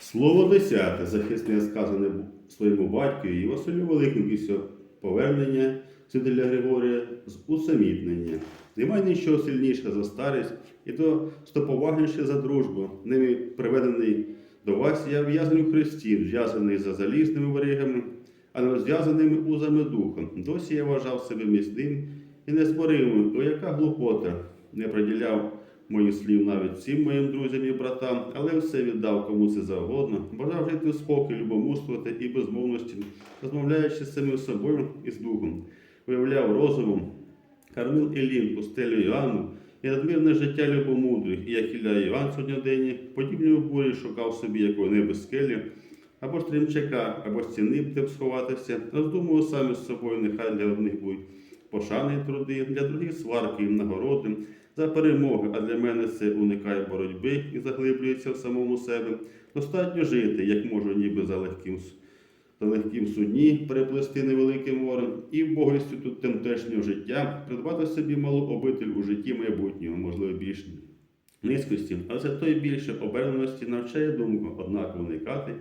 Слово десяте захисне сказане своєму батькові і Василю Великому після повернення Святителя Григорія з усамітнення. Немає нічого сильнішого за старість і то стоповагніше за дружбу. Ними приведений до вас я в'язаний в Христі, зв'язаний за залізними ворігами, а не зв'язаними узами духом. Досі я вважав себе міцним і незборимим, о яка глупота не приділяв моїх слів навіть всім моїм друзям і братам, але все віддав кому це завгодно, бажав жити в спокій, любомуствувати і безмовності, розмовляючи з самим собою і з духом, виявляв розумом, кормив Ілін, пустелю Іоанну, і надмірне життя любомудрих, і як Ілля Іван сьогодноденні, подібні у бурі шукав собі якої-небудь скелі, або стрімчака, або стіни, б сховатися, роздумував самі з собою, нехай для одних будуть пошани труди, для других сварки і нагороди, за перемоги, а для мене це уникає боротьби і заглиблюється в самому себе. Достатньо жити, як можу, ніби за легким, за легким судні переплисти невелике море, і в богості тут темтешнього життя придбати собі малу обитель у житті майбутнього, можливо, більш низькості, але зато й більше оберненості навчає думку, однаково уникати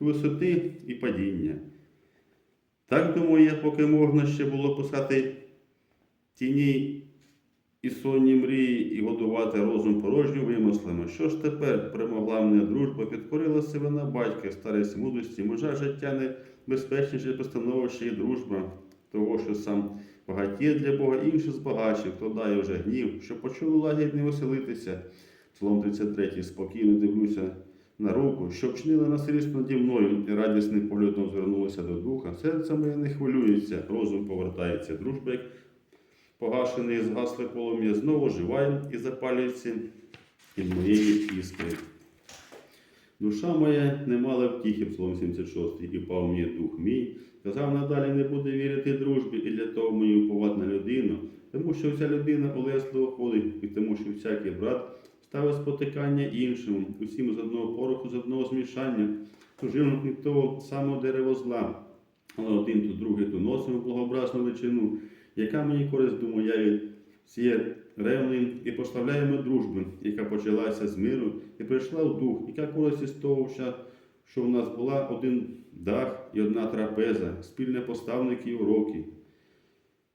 і висоти і падіння. Так думаю я, поки можна ще було пускати тіні і сонні мрії, і годувати розум порожнім вимислами. Що ж тепер перемогла мене дружба, себе на батька, старість мудрості, може життя не безпечніше постановище і дружба, того, що сам багатіє для Бога інших збагачив, хто дає вже гнів, що почули лагідні веселитися. Псалом 33 спокійно дивлюся на руку, що вчинила насильство наді мною і радісним поглядом звернулася до духа. Серце моє не хвилюється, розум повертається, дружба, як погашений, згасле полум'я, знову живає і запалюється від моєї іскри. Душа моя не мала втіхи, Псалом 76, і пав мені дух мій. Казав, надалі не буде вірити дружбі, і для того мені уповати на людину, тому що вся людина улесливо ходить, і тому що всякий брат ставить спотикання іншому, усім з одного пороху, з одного змішання, служив від того самого дерева зла. Але один то другий то носимо благообразну личину, яка мені користь, думаю, я від ревної і поставляємо дружби, яка почалася з миру і прийшла в дух, яка користь із того, що, в нас була один дах і одна трапеза, спільне поставники і уроки.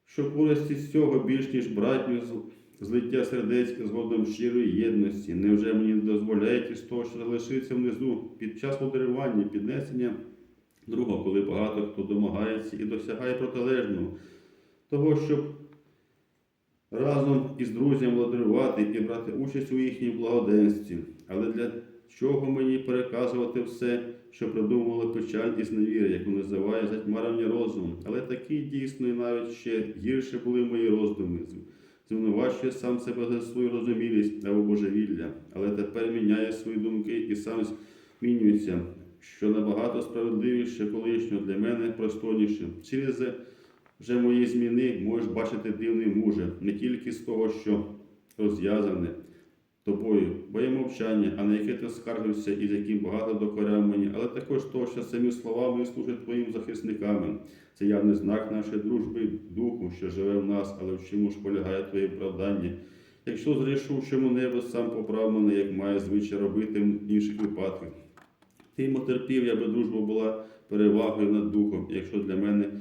Що користь з цього більш ніж братню злиття сердець згодом щирої єдності. Невже мені не дозволяють із того, що залишиться внизу під час подарування, піднесення друга, коли багато хто домагається і досягає протилежного, того, щоб разом із друзями владарювати і брати участь у їхній благоденстві. Але для чого мені переказувати все, що придумували печаль і зневіра, яку називає затьмарення розумом? Але такі дійсно і навіть ще гірше були мої роздуми. Звинувачує сам себе за свою розумілість або божевілля, але тепер міняє свої думки і сам змінюється, що набагато справедливіше колишнього для мене просторніше. Через вже мої зміни можеш бачити дивний муже, не тільки з того, що розв'язане тобою, боє мовчання, а на яке ти скаржився і з яким багато докоряв мені, але також того, що самі словами служать твоїм захисниками. Це явний знак нашої дружби, духу, що живе в нас, але в чому ж полягає твоє правдання. Якщо зрішу, в чому небо сам поправ мене, як має звичай робити в інших випадках. Ти терпів, аби дружба була перевагою над духом. Якщо для мене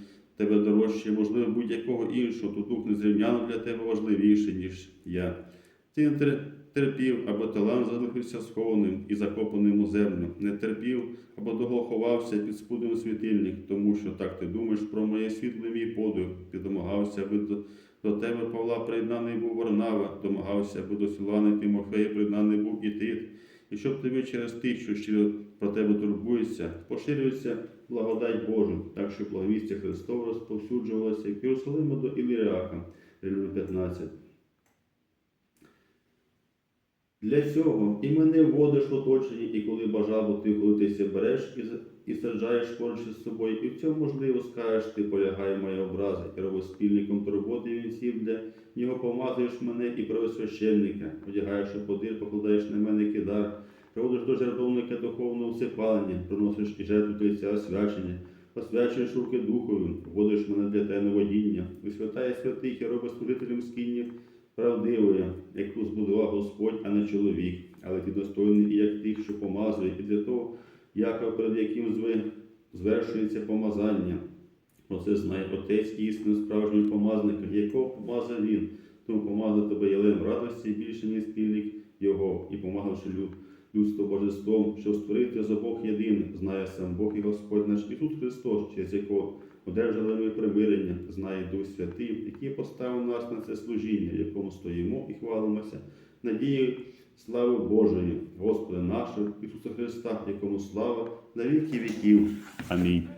тебе дорожче, можливо, будь-якого іншого, то дух незрівняно для тебе важливіший, ніж я. Ти не терпів, або талант залишився схованим і закопаним у землю, не терпів, або довго ховався під спудом світильник, тому що так ти думаєш про моє світле мій подих. Ти домагався, аби до, до тебе Павла приєднаний був Варнава, домагався, аби до Силани Тимофея приєднаний був і Тит. І щоб тобі через тих, що щиро про тебе турбується, поширюється благодать Божу, так що благовістя Христова розповсюджувалося від Єрусалима до Іліріаха, рівно 15. Для цього і мене вводиш в оточенні, і коли бажав, бо ти коли ти береш і, і саджаєш поруч із собою, і в цьому можливо скажеш, ти полягає моя образа, і роби спільником турботи вінців, де нього помазуєш мене і правосвященника, одягаєш у подир, покладаєш на мене кидар, приводиш до жертовника духовного всипалення, приносиш і жертву Тельця освячення, освячуєш руки духові, вводиш мене для тебе водіння, висвятає святих і робить служителем скинів правдивою, яку збудував Господь, а не чоловік, але ти достойний як тих, що помазує, і для того, Яков, перед яким зве- звершується помазання. Оце знає Отець істинно справжнього помазника, якого помазав він, тому помазав тебе ялем радості більше, ніж спільник його, і помагавши люд, людство божеством, щоб створити з обох єдиних, знає сам Бог і Господь наш Ісус Христос, через якого одержали ми примирення, знає Дух Святий, який поставив нас на це служіння, в якому стоїмо і хвалимося, надією слави Божої, Господа нашого Ісуса Христа, якому слава на віки віків. Амінь.